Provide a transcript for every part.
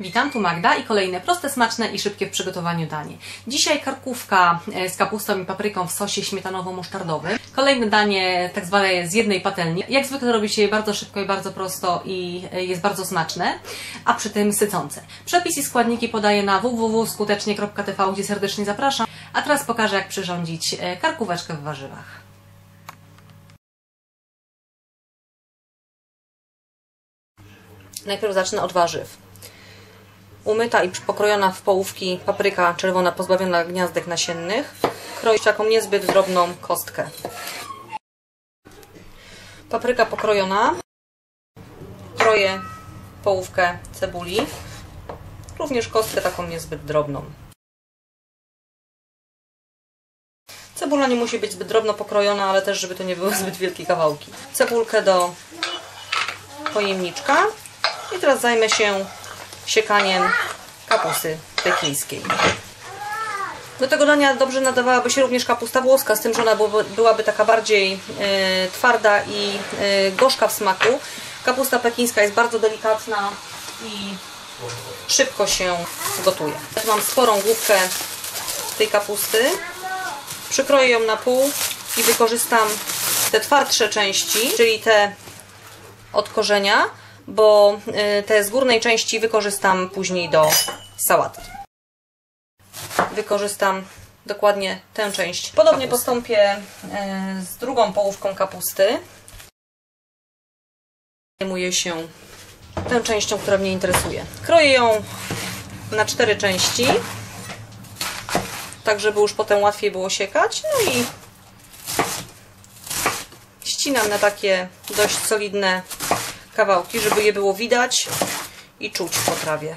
Witam, tu Magda i kolejne proste, smaczne i szybkie w przygotowaniu danie. Dzisiaj karkówka e, z kapustą i papryką w sosie śmietanowo-musztardowym. Kolejne danie tak zwane z jednej patelni. Jak zwykle robi się je bardzo szybko i bardzo prosto i e, jest bardzo smaczne, a przy tym sycące. Przepis i składniki podaję na www.skutecznie.tv, gdzie serdecznie zapraszam. A teraz pokażę jak przyrządzić e, karkóweczkę w warzywach. Najpierw zacznę od warzyw. Umyta i pokrojona w połówki papryka czerwona pozbawiona gniazdek nasiennych. Kroić taką niezbyt drobną kostkę. Papryka pokrojona. Kroję połówkę cebuli. Również kostkę taką niezbyt drobną. Cebula nie musi być zbyt drobno pokrojona, ale też żeby to nie były zbyt wielkie kawałki. Cebulkę do pojemniczka. I teraz zajmę się siekaniem kapusty pekińskiej. Do tego dania dobrze nadawałaby się również kapusta włoska, z tym, że ona byłaby taka bardziej y, twarda i y, gorzka w smaku. Kapusta pekińska jest bardzo delikatna i szybko się gotuje. Mam sporą główkę tej kapusty. Przykroję ją na pół i wykorzystam te twardsze części, czyli te od korzenia bo y, te z górnej części wykorzystam później do sałatki. Wykorzystam dokładnie tę część. Podobnie postąpię y, z drugą połówką kapusty. Zajmuję się tą częścią, która mnie interesuje. Kroję ją na cztery części, tak żeby już potem łatwiej było siekać. No i ścinam na takie dość solidne kawałki, żeby je było widać i czuć w potrawie.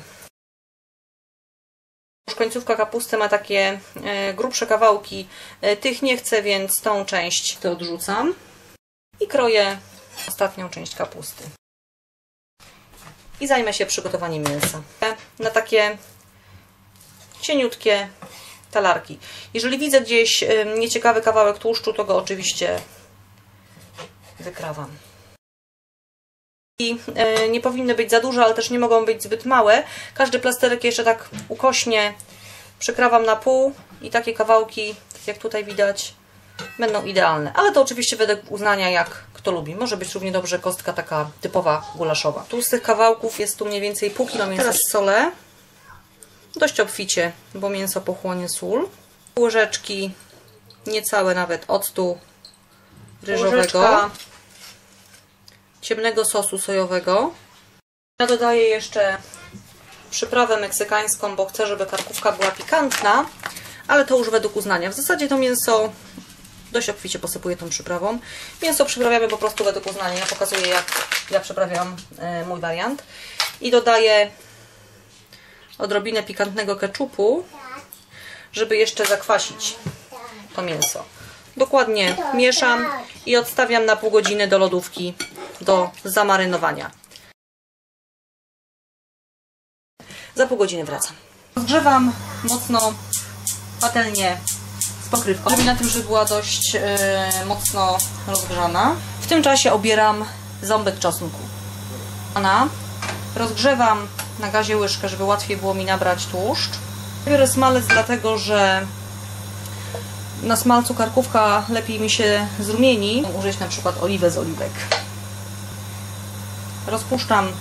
Już końcówka kapusty ma takie e, grubsze kawałki. E, tych nie chcę, więc tą część to odrzucam. I kroję ostatnią część kapusty. I zajmę się przygotowaniem mięsa. Na takie cieniutkie talarki. Jeżeli widzę gdzieś e, nieciekawy kawałek tłuszczu, to go oczywiście wykrawam. E, nie powinny być za duże, ale też nie mogą być zbyt małe. Każdy plasterek jeszcze tak ukośnie przykrawam na pół i takie kawałki, jak tutaj widać, będą idealne. Ale to oczywiście według uznania, jak kto lubi. Może być równie dobrze kostka taka typowa gulaszowa. Tu z tych kawałków jest tu mniej więcej pół kilo mięsa. Teraz solę. Dość obficie, bo mięso pochłonie sól. Łyżeczki, niecałe nawet octu ryżowego. Łyżeczka ciemnego sosu sojowego. Ja dodaję jeszcze przyprawę meksykańską, bo chcę, żeby karkówka była pikantna, ale to już według uznania. W zasadzie to mięso dość obficie posypuję tą przyprawą. Mięso przyprawiamy po prostu według uznania. Ja pokazuję, jak ja przyprawiam e, mój wariant. I dodaję odrobinę pikantnego keczupu, żeby jeszcze zakwasić to mięso. Dokładnie mieszam i odstawiam na pół godziny do lodówki do zamarynowania. Za pół godziny wracam. Rozgrzewam mocno patelnię z pokrywką, żeby na tym, żeby była dość yy, mocno rozgrzana. W tym czasie obieram ząbek czosnku. Rozgrzewam na gazie łyżkę, żeby łatwiej było mi nabrać tłuszcz. Biorę smalec dlatego, że na smalcu karkówka lepiej mi się zrumieni. Użyć na przykład oliwę z oliwek. Rozpuszczam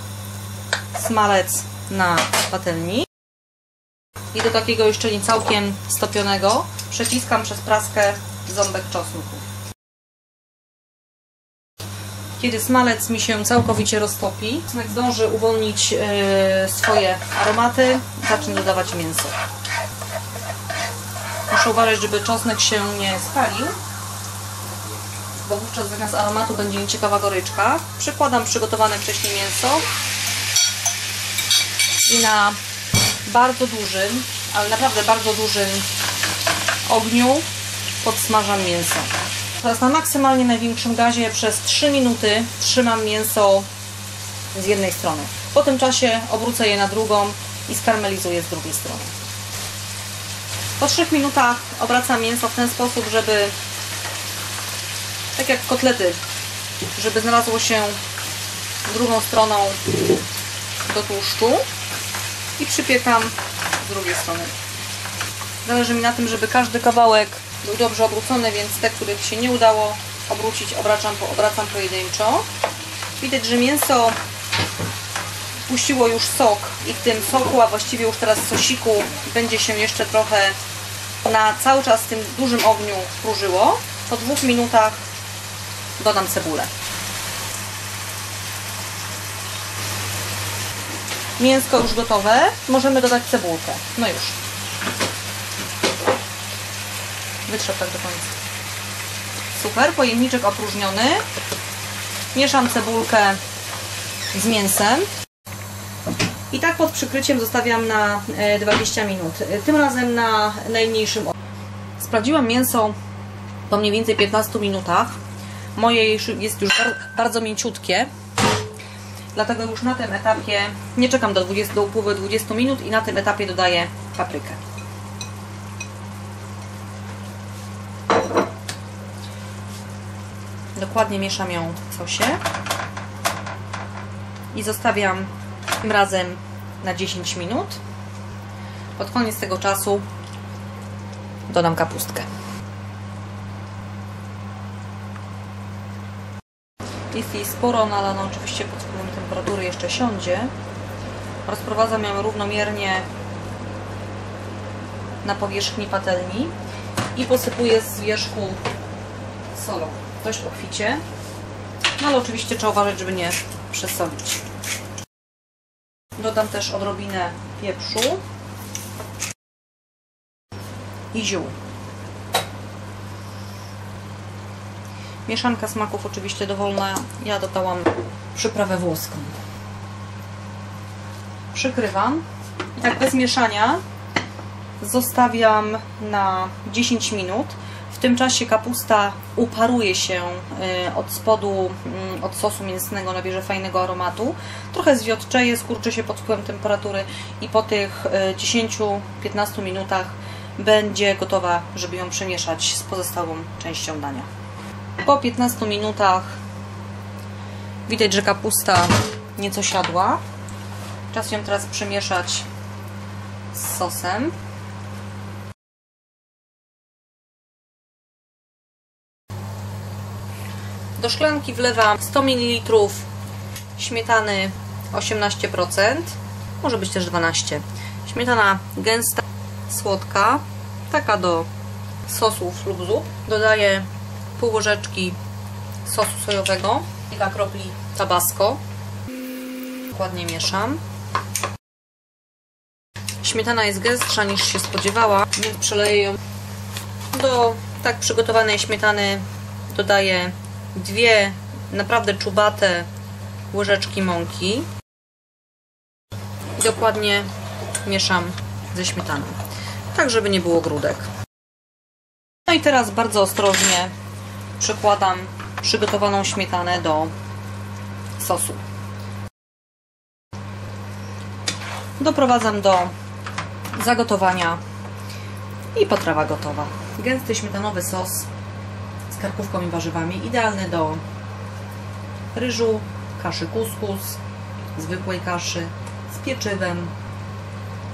smalec na patelni. I do takiego jeszcze nie całkiem stopionego przeciskam przez praskę ząbek czosnku. Kiedy smalec mi się całkowicie roztopi, czosnek zdąży uwolnić yy, swoje aromaty, zacznę dodawać mięso. Muszę uważać, żeby czosnek się nie spalił, bo wówczas zamiast aromatu będzie nieciekawa goryczka. Przykładam przygotowane wcześniej mięso i na bardzo dużym, ale naprawdę bardzo dużym ogniu podsmażam mięso. Teraz na maksymalnie największym gazie przez 3 minuty trzymam mięso z jednej strony. Po tym czasie obrócę je na drugą i skarmelizuję z drugiej strony. Po 3 minutach obracam mięso w ten sposób, żeby tak jak kotlety, żeby znalazło się drugą stroną do tłuszczu. i przypiekam z drugiej strony. Zależy mi na tym, żeby każdy kawałek był dobrze obrócony, więc te, których się nie udało obrócić, obracam, obracam pojedynczo. Widać, że mięso puściło już sok i w tym soku, a właściwie już teraz sosiku będzie się jeszcze trochę na cały czas tym dużym ogniu krużyło. Po dwóch minutach dodam cebulę. Mięsko już gotowe, możemy dodać cebulkę. No już. Wytrzep tak do końca. Super, pojemniczek opróżniony. Mieszam cebulkę z mięsem. I tak pod przykryciem zostawiam na e, 20 minut. E, Tym razem na najmniejszym. Sprawdziłam mięso po mniej więcej 15 minutach. Moje jest już bar- bardzo mięciutkie. Dlatego już na tym etapie nie czekam do, 20, do upływu 20 minut i na tym etapie dodaję paprykę. Dokładnie mieszam ją w sosie i zostawiam tym razem na 10 minut. Pod koniec tego czasu dodam kapustkę. Jest jej sporo, no ale ona oczywiście pod wpływem temperatury jeszcze siądzie. Rozprowadzam ją równomiernie na powierzchni patelni i posypuję z wierzchu solą. Dość obficie, no ale oczywiście trzeba uważać, żeby nie przesolić. Dodam też odrobinę pieprzu i ziół. Mieszanka smaków oczywiście dowolna. Ja dodałam przyprawę włoską. Przykrywam i tak bez mieszania zostawiam na 10 minut. W tym czasie kapusta uparuje się y, od spodu, mm, od sosu mięsnego, nabierze fajnego aromatu. Trochę zwiotczeje, skurczy się pod wpływem temperatury i po tych y, 10-15 minutach będzie gotowa, żeby ją przemieszać z pozostałą częścią dania. Po 15 minutach widać, że kapusta nieco siadła. Czas ją teraz przemieszać z sosem. Do szklanki wlewam 100 ml śmietany 18%, może być też 12%. Śmietana gęsta, słodka, taka do sosów lub zup. Dodaję pół łyżeczki sosu sojowego, kilka kropli tabasco. Dokładnie mieszam. Śmietana jest gęstsza niż się spodziewała, więc przeleję ją do tak przygotowanej śmietany dodaję dwie naprawdę czubate łyżeczki mąki i dokładnie mieszam ze śmietaną, tak żeby nie było grudek. No i teraz bardzo ostrożnie przykładam przygotowaną śmietanę do sosu. Doprowadzam do zagotowania i potrawa gotowa. Gęsty śmietanowy sos z karkówką i warzywami, idealny do ryżu, kaszy kuskus, zwykłej kaszy, z pieczywem.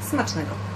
Smacznego!